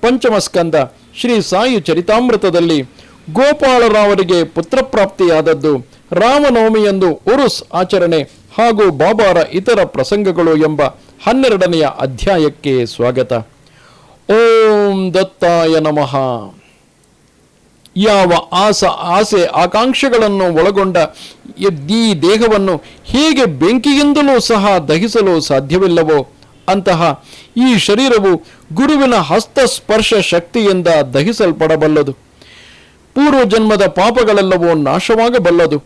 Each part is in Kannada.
ಪಂಚಮ ಸ್ಕಂದ ಶ್ರೀ ಸಾಯಿ ಚರಿತಾಮೃತದಲ್ಲಿ ಗೋಪಾಲರಾವರಿಗೆ ಪುತ್ರಪ್ರಾಪ್ತಿಯಾದದ್ದು ರಾಮನವಮಿಯಂದು ಉರುಸ್ ಆಚರಣೆ ಹಾಗೂ ಬಾಬಾರ ಇತರ ಪ್ರಸಂಗಗಳು ಎಂಬ ಹನ್ನೆರಡನೆಯ ಅಧ್ಯಾಯಕ್ಕೆ ಸ್ವಾಗತ. ಓಂ ದತ್ತಾಯ ನಮಃ. ಯಾವ ಆಸ ಆಸೆ ಆಕಾಂಕ್ಷೆಗಳನ್ನು ಒಳಗೊಂಡ ಈ ದೇಹವನ್ನು ಹೇಗೆ ಬೆಂಕಿಯಿಂದಲೂ ಸಹ ದಹಿಸಲು ಸಾಧ್ಯವಿಲ್ಲವೋ ಅಂತಹ ಈ ಶರೀರವು ಗುರುವಿನ ಹಸ್ತಸ್ಪರ್ಶ ಶಕ್ತಿಯಿಂದ ದಹಿಸಲ್ಪಡಬಲ್ಲದು. ಪೂರ್ವ ಜನ್ಮದ ಪಾಪಗಳೆಲ್ಲವೂ ನಾಶವಾಗಬಲ್ಲದು.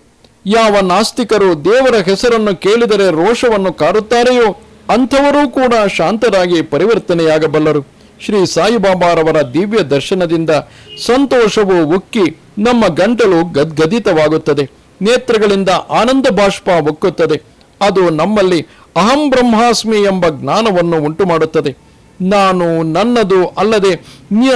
ಯಾವ ನಾಸ್ತಿಕರು ದೇವರ ಹೆಸರನ್ನು ಕೇಳಿದರೆ ರೋಷವನ್ನು ಕಾರುತ್ತಾರೆಯೋ ಅಂಥವರೂ ಕೂಡ ಶಾಂತರಾಗಿ ಪರಿವರ್ತನೆಯಾಗಬಲ್ಲರು. ಶ್ರೀ ಸಾಯಿಬಾಬಾರವರ ದಿವ್ಯ ದರ್ಶನದಿಂದ ಸಂತೋಷವು ಉಕ್ಕಿ ನಮ್ಮ ಗಂಟಲು ಗದ್ಗದಿತವಾಗುತ್ತದೆ. ನೇತ್ರಗಳಿಂದ ಆನಂದ ಬಾಷ್ಪ ಉಕ್ಕುತ್ತದೆ. ಅದು ನಮ್ಮಲ್ಲಿ ಅಹಂ ಬ್ರಹ್ಮಾಸ್ಮಿ ಎಂಬ ಜ್ಞಾನವನ್ನು ಉಂಟು ಮಾಡುತ್ತದೆ ನಾನು ನನ್ನದು ಅಲ್ಲದೆ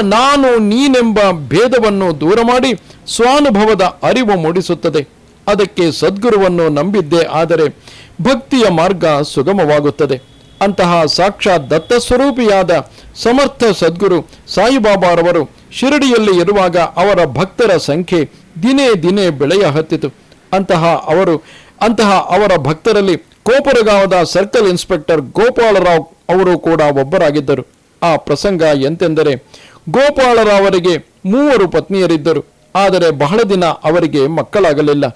ನಾನು ನೀನೆಂಬ ಭೇದವನ್ನು ದೂರ ಮಾಡಿ ಸ್ವಾನುಭವದ ಅರಿವು ಮೂಡಿಸುತ್ತದೆ. ಅದಕ್ಕೆ ಸದ್ಗುರುವನ್ನು ನಂಬಿದ್ದೇ ಆದರೆ ಭಕ್ತಿಯ ಮಾರ್ಗ ಸುಗಮವಾಗುತ್ತದೆ. ಅಂತಹ ಸಾಕ್ಷಾತ್ ದತ್ತಸ್ವರೂಪಿಯಾದ ಸಮರ್ಥ ಸದ್ಗುರು ಸಾಯಿಬಾಬಾರವರು ಶಿರಡಿಯಲ್ಲಿ ಇರುವಾಗ ಅವರ ಭಕ್ತರ ಸಂಖ್ಯೆ ದಿನೇ ದಿನೇ ಬೆಳೆಯ ಹತ್ತಿತು ಅಂತಹ ಅವರು ಅಂತಹ ಅವರ ಭಕ್ತರಲ್ಲಿ ಕೋಪರಗಾಂವದ ಸರ್ಕಲ್ ಇನ್ಸ್ಪೆಕ್ಟರ್ ಗೋಪಾಲರಾವ್ ಅವರು ಕೂಡ ಒಬ್ಬರಾಗಿದ್ದರು. ಆ ಪ್ರಸಂಗ ಎಂತೆಂದರೆ, ಗೋಪಾಲರಾವರಿಗೆ ಮೂವರು ಪತ್ನಿಯರಿದ್ದರು. ಆದರೆ ಬಹಳ ದಿನ ಅವರಿಗೆ ಮಕ್ಕಳಾಗಲಿಲ್ಲ.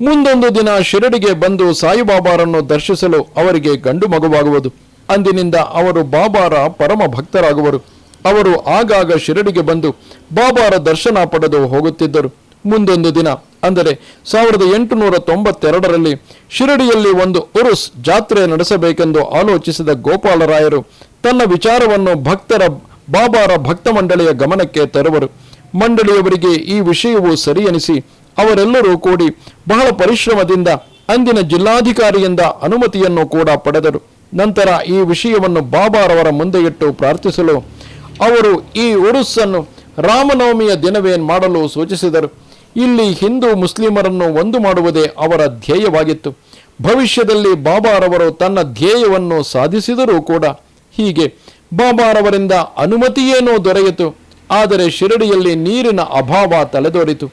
ಮುಂದೊಂದು ದಿನ ಶಿರಡಿಗೆ ಬಂದು ಸಾಯಿಬಾಬಾರನ್ನು ದರ್ಶಿಸಲು ಅವರಿಗೆ ಗಂಡು ಮಗುವಾಗುವುದು. ಅಂದಿನಿಂದ ಅವರು ಬಾಬಾರ ಪರಮ ಭಕ್ತರಾಗುವರು. ಅವರು ಆಗಾಗ ಶಿರಡಿಗೆ ಬಂದು ಬಾಬಾರ ದರ್ಶನ ಪಡೆದು ಹೋಗುತ್ತಿದ್ದರು. ಮುಂದೊಂದು ದಿನ ಅಂದರೆ ಸಾವಿರದ ಎಂಟುನೂರ ತೊಂಬತ್ತೆರಡರಲ್ಲಿ ಶಿರಡಿಯಲ್ಲಿ ಒಂದು ಉರುಸ್ ಜಾತ್ರೆ ನಡೆಸಬೇಕೆಂದು ಆಲೋಚಿಸಿದ ಗೋಪಾಲರಾಯರು ತನ್ನ ವಿಚಾರವನ್ನು ಭಕ್ತರ ಬಾಬಾರ ಭಕ್ತ ಮಂಡಳಿಯ ಗಮನಕ್ಕೆ ತರುವರು. ಮಂಡಳಿಯವರಿಗೆ ಈ ವಿಷಯವು ಸರಿ ಎನಿಸಿ ಅವರೆಲ್ಲರೂ ಕೂಡಿ ಬಹಳ ಪರಿಶ್ರಮದಿಂದ ಅಂದಿನ ಜಿಲ್ಲಾಧಿಕಾರಿಯಿಂದ ಅನುಮತಿಯನ್ನು ಕೂಡ ಪಡೆದರು. ನಂತರ ಈ ವಿಷಯವನ್ನು ಬಾಬಾರವರ ಮುಂದೆ ಇಟ್ಟು ಪ್ರಾರ್ಥಿಸಲು ಅವರು ಈ ಉರುಸ್ಸನ್ನು ರಾಮನವಮಿಯ ದಿನವೇ ಮಾಡಲು ಸೂಚಿಸಿದರು. ಇಲ್ಲಿ ಹಿಂದೂ ಮುಸ್ಲಿಮರನ್ನು ಒಂದು ಮಾಡುವುದೇ ಅವರ ಧ್ಯೇಯವಾಗಿತ್ತು. ಭವಿಷ್ಯದಲ್ಲಿ ಬಾಬಾರವರು ತನ್ನ ಧ್ಯೇಯವನ್ನು ಸಾಧಿಸಿದರೂ ಕೂಡ ಹೀಗೆ ಬಾಬಾರವರಿಂದ ಅನುಮತಿಯೇನೋ ದೊರೆಯಿತು. ಆದರೆ ಶಿರಡಿಯಲ್ಲಿ ನೀರಿನ ಅಭಾವ ತಲೆದೋರಿತು.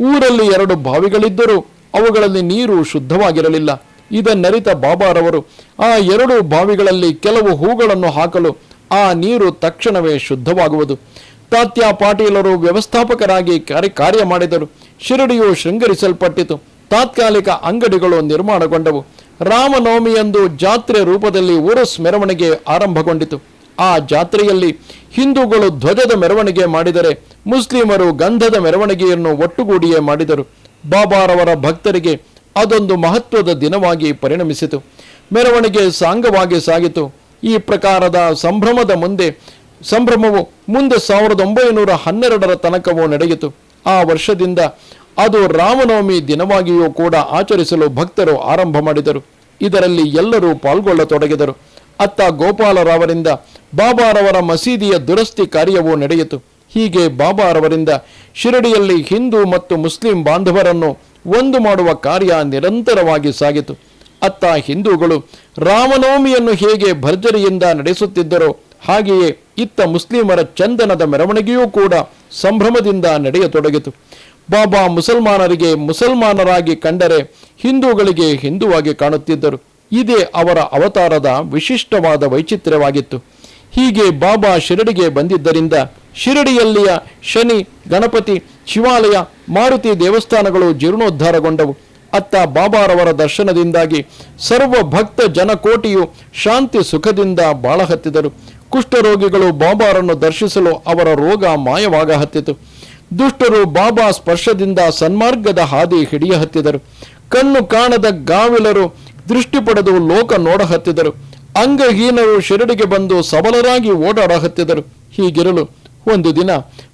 ಊರಲ್ಲಿ ಎರಡು ಬಾವಿಗಳಿದ್ದರೂ ಅವುಗಳಲ್ಲಿ ನೀರು ಶುದ್ಧವಾಗಿರಲಿಲ್ಲ. ಇದನ್ನರಿತ ಬಾಬಾರವರು ಆ ಎರಡು ಬಾವಿಗಳಲ್ಲಿ ಕೆಲವು ಹೂಗಳನ್ನು ಹಾಕಲು ಆ ನೀರು ತಕ್ಷಣವೇ ಶುದ್ಧವಾಗುವುದು. ತಾತ್ಯ ಪಾಟೀಲರು ವ್ಯವಸ್ಥಾಪಕರಾಗಿ ಕಾರ್ಯ ಕಾರ್ಯ ಮಾಡಿದರು. ಶಿರಡಿಯು ಶೃಂಗರಿಸಲ್ಪಟ್ಟಿತು. ತಾತ್ಕಾಲಿಕ ಅಂಗಡಿಗಳು ನಿರ್ಮಾಣಗೊಂಡವು. ರಾಮನವಮಿಯಂದು ಜಾತ್ರೆ ರೂಪದಲ್ಲಿ ಉರುಸ್ ಮೆರವಣಿಗೆ ಆರಂಭಗೊಂಡಿತು. ಆ ಜಾತ್ರೆಯಲ್ಲಿ ಹಿಂದೂಗಳು ಧ್ವಜದ ಮೆರವಣಿಗೆ ಮಾಡಿದರೆ ಮುಸ್ಲಿಮರು ಗಂಧದ ಮೆರವಣಿಗೆಯನ್ನು ಒಟ್ಟುಗೂಡಿಯೇ ಮಾಡಿದರು. ಬಾಬಾರವರ ಭಕ್ತರಿಗೆ ಅದೊಂದು ಮಹತ್ವದ ದಿನವಾಗಿ ಪರಿಣಮಿಸಿತು. ಮೆರವಣಿಗೆ ಸಾಂಗವಾಗಿ ಸಾಗಿತು. ಈ ಪ್ರಕಾರದ ಸಂಭ್ರಮದ ಮುಂದೆ ಸಂಭ್ರಮವು ಮುಂದೆ ಸಾವಿರದ ಒಂಬೈನೂರ ಹನ್ನೆರಡರ ತನಕವೂ ನಡೆಯಿತು. ಆ ವರ್ಷದಿಂದ ಅದು ರಾಮನವಮಿ ದಿನವಾಗಿಯೂ ಕೂಡ ಆಚರಿಸಲು ಭಕ್ತರು ಆರಂಭ ಮಾಡಿದರು. ಇದರಲ್ಲಿ ಎಲ್ಲರೂ ಪಾಲ್ಗೊಳ್ಳತೊಡಗಿದರು. ಅತ್ತ ಗೋಪಾಲರವರಿಂದ ಬಾಬಾರವರ ಮಸೀದಿಯ ದುರಸ್ತಿ ಕಾರ್ಯವೂ ನಡೆಯಿತು. ಹೀಗೆ ಬಾಬಾರವರಿಂದ ಶಿರಡಿಯಲ್ಲಿ ಹಿಂದೂ ಮತ್ತು ಮುಸ್ಲಿಂ ಬಾಂಧವರನ್ನು ಒಂದು ಮಾಡುವ ಕಾರ್ಯ ನಿರಂತರವಾಗಿ ಸಾಗಿತು. ಅತ್ತ ಹಿಂದೂಗಳು ರಾಮನವಮಿಯನ್ನು ಹೇಗೆ ಭರ್ಜರಿಯಿಂದ ನಡೆಸುತ್ತಿದ್ದರೋ ಹಾಗೆಯೇ ಇತ್ತ ಮುಸ್ಲಿಮರ ಚಂದನದ ಮೆರವಣಿಗೆಯೂ ಕೂಡ ಸಂಭ್ರಮದಿಂದ ನಡೆಯತೊಡಗಿತು. ಬಾಬಾ ಮುಸಲ್ಮಾನರಿಗೆ ಮುಸಲ್ಮಾನರಾಗಿ ಕಂಡರೆ ಹಿಂದೂಗಳಿಗೆ ಹಿಂದುವಾಗಿ ಕಾಣುತ್ತಿದ್ದರು. ಇದೇ ಅವರ ಅವತಾರದ ವಿಶಿಷ್ಟವಾದ ವೈಚಿತ್ರ್ಯವಾಗಿತ್ತು. ಹೀಗೆ ಬಾಬಾ ಶಿರಡಿಗೆ ಬಂದಿದ್ದರಿಂದ ಶಿರಡಿಯಲ್ಲಿಯ ಶನಿ, ಗಣಪತಿ, ಶಿವಾಲಯ, ಮಾರುತಿ ದೇವಸ್ಥಾನಗಳು ಜೀರ್ಣೋದ್ಧಾರಗೊಂಡವು. ಅತ್ತ ಬಾಬಾರವರ ದರ್ಶನದಿಂದಾಗಿ ಸರ್ವ ಭಕ್ತ ಜನಕೋಟಿಯು ಶಾಂತಿ ಸುಖದಿಂದ ಬಾಳ ಹತ್ತಿದರು ಕುಷ್ಠರೋಗಿಗಳು ಬಾಬಾರನ್ನು ದರ್ಶಿಸಲು ಅವರ ರೋಗ ಮಾಯವಾಗ ಹತ್ತಿತು ದುಷ್ಟರು ಬಾಬಾ ಸ್ಪರ್ಶದಿಂದ ಸನ್ಮಾರ್ಗದ ಹಾದಿ ಹಿಡಿಯ ಹತ್ತಿದರು ಕಣ್ಣು ಕಾಣದ ಗಾವಿಲರು ದೃಷ್ಟಿ ಪಡೆದು ಲೋಕ ನೋಡ ಹತ್ತಿದರು ಅಂಗಹೀನರು ಶಿರಡಿಗೆ ಬಂದು ಸಬಲರಾಗಿ ಓಡಾಡ ಹತ್ತಿದರು ಹೀಗಿರಲು ಒಂದು ದಿನ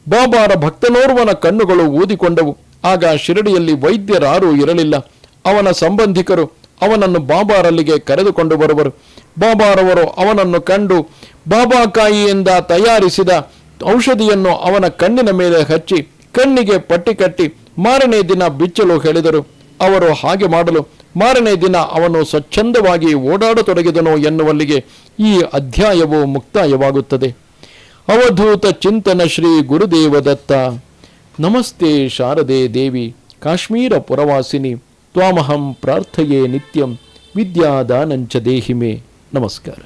ಬಾಬಾರ ಭಕ್ತನೋರ್ವನ ಕಣ್ಣುಗಳು ಊದಿಕೊಂಡವು. ಆಗ ಶಿರಡಿಯಲ್ಲಿ ವೈದ್ಯರಾರೂ ಇರಲಿಲ್ಲ. ಅವನ ಸಂಬಂಧಿಕರು ಅವನನ್ನು ಬಾಬಾರಲ್ಲಿಗೆ ಕರೆದುಕೊಂಡು ಬರುವರು. ಬಾಬಾರವರು ಅವನನ್ನು ಕಂಡು ಬಾಬಾಕಾಯಿಯಿಂದ ತಯಾರಿಸಿದ ಔಷಧಿಯನ್ನು ಅವನ ಕಣ್ಣಿನ ಮೇಲೆ ಹಚ್ಚಿ ಕಣ್ಣಿಗೆ ಪಟ್ಟಿ ಕಟ್ಟಿ ಮಾರನೇ ದಿನ ಬಿಚ್ಚಲು ಹೇಳಿದರು. ಅವರು ಹಾಗೆ ಮಾಡಲು ಮಾರನೇ ದಿನ ಅವನು ಸ್ವಚ್ಛಂದವಾಗಿ ಓಡಾಡತೊಡಗಿದನು ಎನ್ನುವಲ್ಲಿಗೆ ಈ ಅಧ್ಯಾಯವು ಮುಕ್ತಾಯವಾಗುತ್ತದೆ. ಅವಧೂತ ಚಿಂತನ ಶ್ರೀ ಗುರುದೇವದತ್ತ. ನಮಸ್ತೆ ಶಾರದೆ ದೇವಿ, ಕಾಶ್ಮೀರ ಪುರವಾಸಿನಿ, ತ್ವಾಮಹಂ ಪ್ರಾರ್ಥಯೇ ನಿತ್ಯಂ, ವಿದ್ಯಾದಾನಂಚ ದೇಹಿಮೆ. नमस्कार